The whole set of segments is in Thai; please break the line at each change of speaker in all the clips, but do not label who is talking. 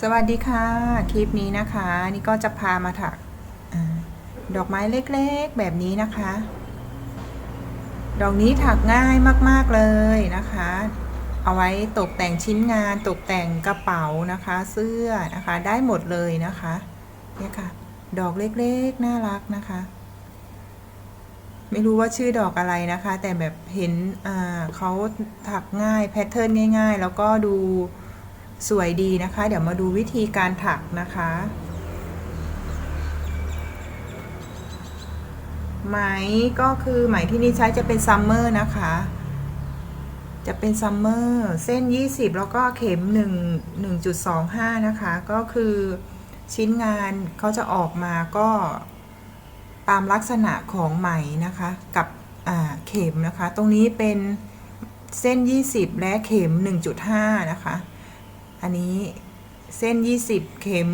สวัสดีค่ะ คลิปนี้นะคะ นี่ก็จะพามาถักอดอกไม้เล็กๆแบบนี้นะคะ ดอกนี้ถักง่ายมากๆเลยนะคะ เอาไว้ตกแต่งชิ้นงานตกแต่งกระเป๋านะคะ เสื้อนะคะได้หมดเลยนะคะเนี่ยค่ะ ดอกเล็กๆน่ารักนะคะ ไม่รู้ว่าชื่อดอกอะไรนะคะ แต่แบบเห็นเขาถักง่ายแพทเทิร์นง่าย ๆ แล้วก็ดู สวยดีนะคะ เดี๋ยวมาดูวิธีการถักนะคะ ไหมก็คือไหมที่นี่ใช้จะเป็นซัมเมอร์นะคะ จะเป็นซัมเมอร์เส้น 20 แล้วก็เข็ม 1 1.25 นะคะ ก็คือชิ้นงานเขาจะออกมาก็ตามลักษณะของไหมนะคะ กับเข็มนะคะ ตรงนี้เป็นเส้น 20 และเข็ม 1.5 นะคะ อันนี้เส้น 20 เข็ม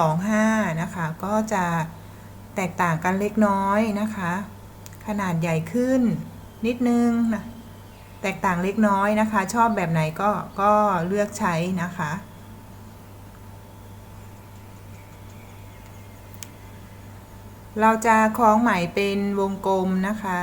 1.25 นะคะ ก็จะแตกต่างกันเล็กน้อยนะคะ ขนาดใหญ่ขึ้นนิดนึงนะแตกต่างเล็กน้อยนะคะ ชอบแบบไหนก็ก็เลือกใช้นะคะ เราจะคล้องไหมเป็นวงกลมนะคะ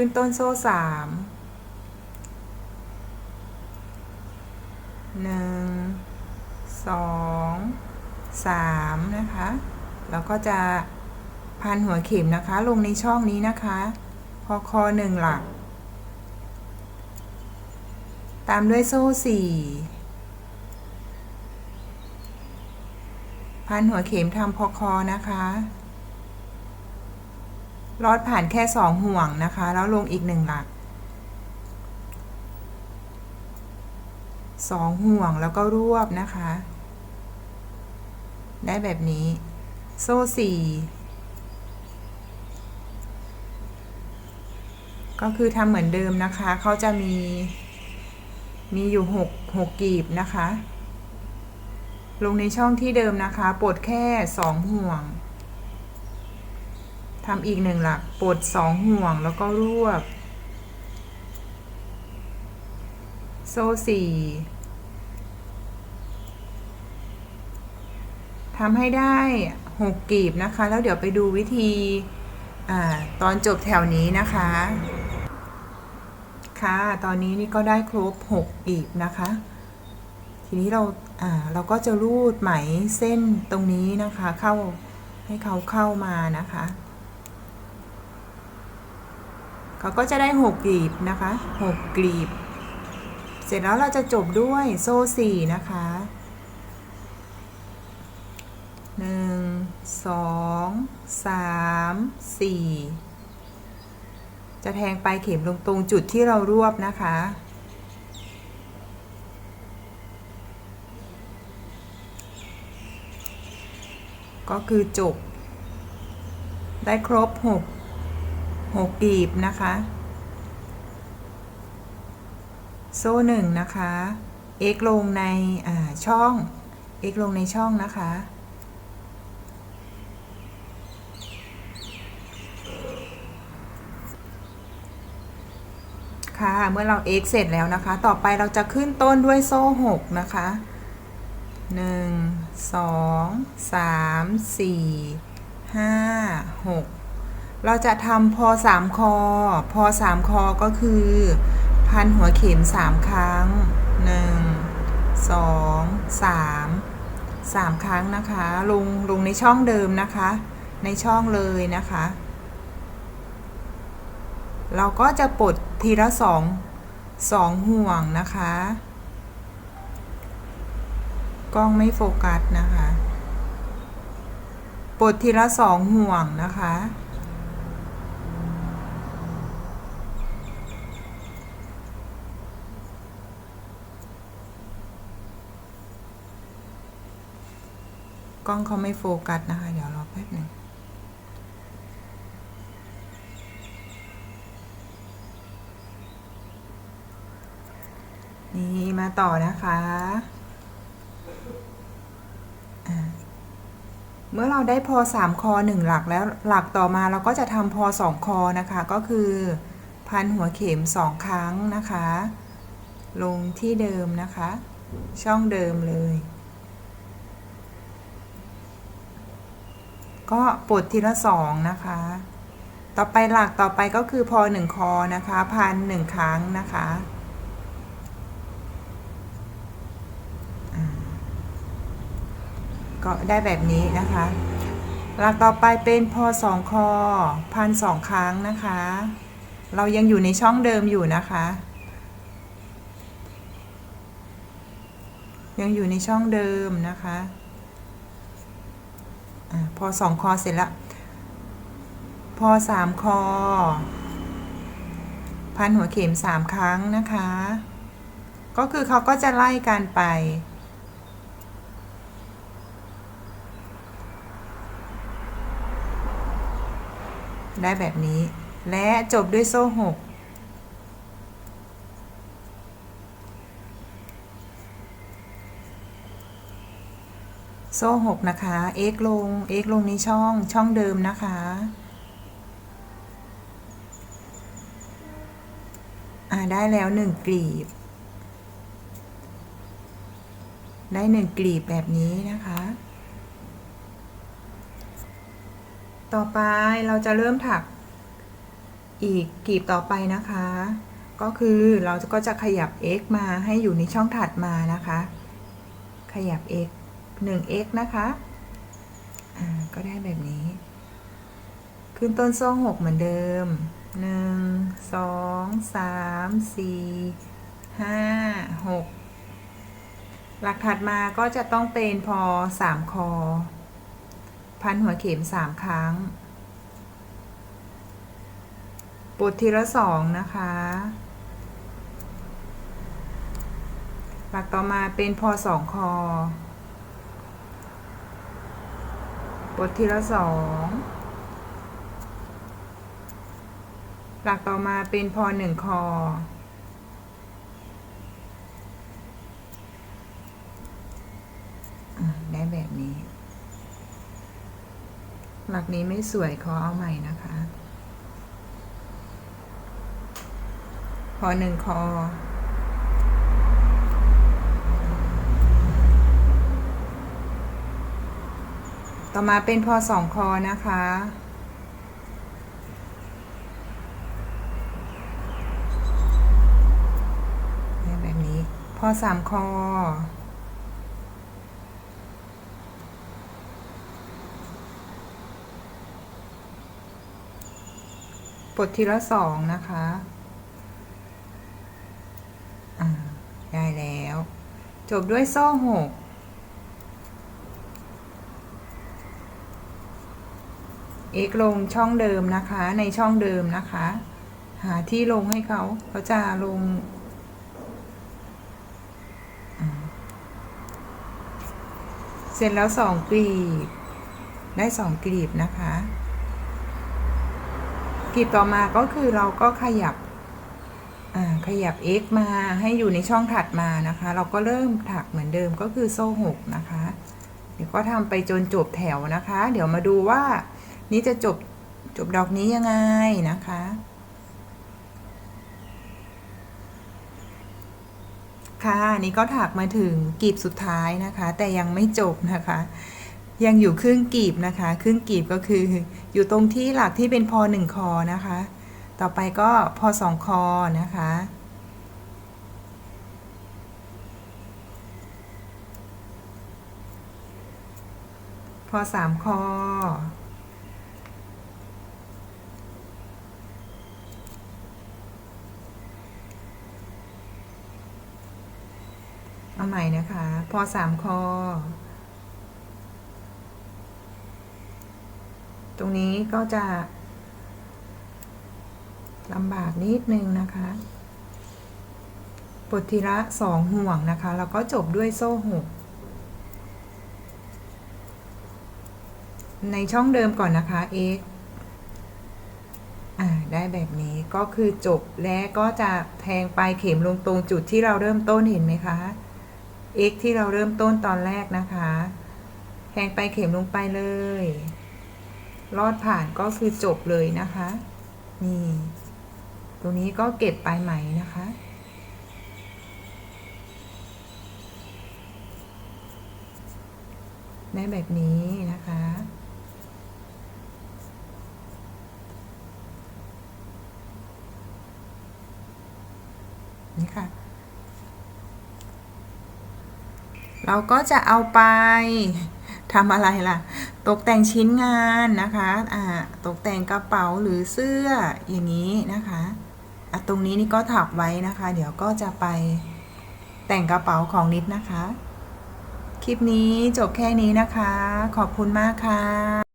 ขึ้นต้นโซ่สามหนึ่งสองสามนะคะแล้วก็จะพันหัวเข็มนะคะ ลงในช่องนี้นะคะ พอคอหนึ่งหลัก ตามด้วยโซ่สี่พันหัวเข็มทำพอคอนะคะ ลอดผ่านแค่สองห่วงนะคะ แล้วลงอีกหนึ่งหลักสองห่วงแล้วก็รวบนะคะ ได้แบบนี้ โซ่สี่ก็คือทำเหมือนเดิมนะคะ เขาจะมี มีอยู่หกหกกีบนะคะ ลงในช่องที่เดิมนะคะ ปลดแค่สองห่วง ทำอีกหนึ่งหลักปลดสองห่วงแล้วก็รวบ โซ่สี่ทำให้ได้หกกีบนะคะ แล้วเดี๋ยวไปดูวิธีอตอนจบแถวนี้นะคะ ค่ะ ตอนนี้นี่ก็ได้ครบหกกีบนะคะ ทีนี้เราเราก็จะรูดไหมเส้นตรงนี้นะคะ เข้าให้เขาเข้ามานะคะ เขาก็จะได้หกกลีบนะคะหกกลีบ เสร็จแล้วเราจะจบด้วยโซ่สี่นะคะหนึ่งสองสามสี่จะแทงปลายเข็มลงตรงจุดที่เรารวบนะคะ ก็คือจบ ได้ครบหก หกกีบนะคะ โซ่หนึ่งนะคะ x ลงในช่อง x ลงในช่องนะคะ ค่ะ เมื่อเรา x เสร็จแล้วนะคะ ต่อไปเราจะขึ้นต้นด้วยโซ่หกนะคะหนึ่งสองสามสี่ห้าหก เราจะทำพอสามคอ พอสามคอก็คือ พันหัวเข็มสามครั้งหนึ่งสองสามสามครั้งนะคะ ลงลงในช่องเดิมนะคะ ในช่องเลยนะคะ เราก็จะปลดทีละสองสองห่วงนะคะ กล้องไม่โฟกัสนะคะ ปลดทีละสองห่วงนะคะ กล้องเขาไม่โฟกัสนะคะ เดี๋ยวรอแป๊บหนึ่งนี่มาต่อนะคะเมื่อเราได้พอ3คอ1หลักแล้วหลักต่อมาเราก็จะทำพอ2คอนะคะ ก็คือ พันหัวเข็ม 2 ครั้งนะคะ ลงที่เดิมนะคะ ช่องเดิมเลย ก็ปลดทีละสองนะคะ ต่อไปหลักต่อไปก็คือพอหนึ่งคอนะคะพันหนึ่งครั้งนะคะก็ได้แบบนี้นะคะ หลักต่อไปเป็นพอสองคอพันสองครั้งนะคะ เรายังอยู่ในช่องเดิมอยู่นะคะ ยังอยู่ในช่องเดิมนะคะ อพอสองคอเสร็จแล้วพอสามคอ พันหัวเข็มสามครั้งนะคะ ก็คือเขาก็จะไล่กันไป ได้แบบนี้ และจบด้วยโซ่หก โซ่หกนะคะ x ลง x ลงในช่องช่องเดิมนะคะ อ่าได้แล้วหนึ่งกลีบ ได้หนึ่งกลีบแบบนี้นะคะ ต่อไปเราจะเริ่มถักอีกกลีบต่อไปนะคะ ก็คือเราก็จะขยับ x มาให้อยู่ในช่องถัดมานะคะ ขยับ x 1 x นะคะอ่าก็ได้แบบนี้ ขึ้นต้นโซ่6เหมือนเดิม 1 2 3 4 5 6 หลักถัดมาก็จะต้องเป็นพอ 3 คอ พันหัวเข็ม 3 ครั้งปลดทีละสองนะคะ หลักต่อมาเป็นพอสองคอ บททีละสองหลักต่อมาเป็นพอหนึ่งคอ ได้แบบนี้ หลักนี้ไม่สวยขอเอาใหม่นะคะ พอหนึ่งคอ ต่อมาเป็นพอสองคอนะคะ แบบนี้พอสามคอ ปลดทีละสองนะคะอ่าได้แล้ว จบด้วยโซ่หก x ลงช่องเดิมนะคะ ในช่องเดิมนะคะ หาที่ลงให้เขาเขาจะลง เสร็จแล้วสองกลีบ ได้สองกลีบนะคะกลีบต่อมาก็คือเราก็ขยับอ่าขยับ x มาให้อยู่ในช่องถัดมานะคะ เราก็เริ่มถักเหมือนเดิมก็คือโซ่หกนะคะ เดี๋ยวก็ทำไปจนจบแถวนะคะ เดี๋ยวมาดูว่า นี่จะจบจบดอกนี้ยังไงนะคะ ค่ะนี่ก็ถักมาถึงกลีบสุดท้ายนะคะ แต่ยังไม่จบนะคะ ยังอยู่ครึ่งกลีบนะคะครึ่งกลีบก็คือ อยู่ตรงที่หลักที่เป็นพอหนึ่งคอนะคะ ต่อไปก็พอสองคอนะคะพอสามคอ เอาใหม่นะคะ พอสามคอ ตรงนี้ก็จะลำบากนิดนึงนะคะปลดทีละสองห่วงนะคะ แล้วก็จบด้วยโซ่หกในช่องเดิมก่อนนะคะ x อ่า ได้แบบนี้ก็คือจบและก็จะแทงปลายเข็มลงตรงจุดที่เราเริ่มต้นเห็นไหมคะ x ที่เราเริ่มต้นตอนแรกนะคะแทงไปเข็มลงไปเลย ลอดผ่านก็คือจบเลยนะคะ นี่ ตรงนี้ก็เก็บปลายไหมนะคะ ได้แบบนี้นะคะ นี่ค่ะ เราก็จะเอาไปทำอะไรล่ะ ตกแต่งชิ้นงานนะคะอ่าตกแต่งกระเป๋าหรือเสื้ออย่างนี้นะคะอะตรงนี้นี่ก็ถักไว้นะคะ เดี๋ยวก็จะไปแต่งกระเป๋าของนิดนะคะ คลิปนี้จบแค่นี้นะคะ ขอบคุณมากค่ะ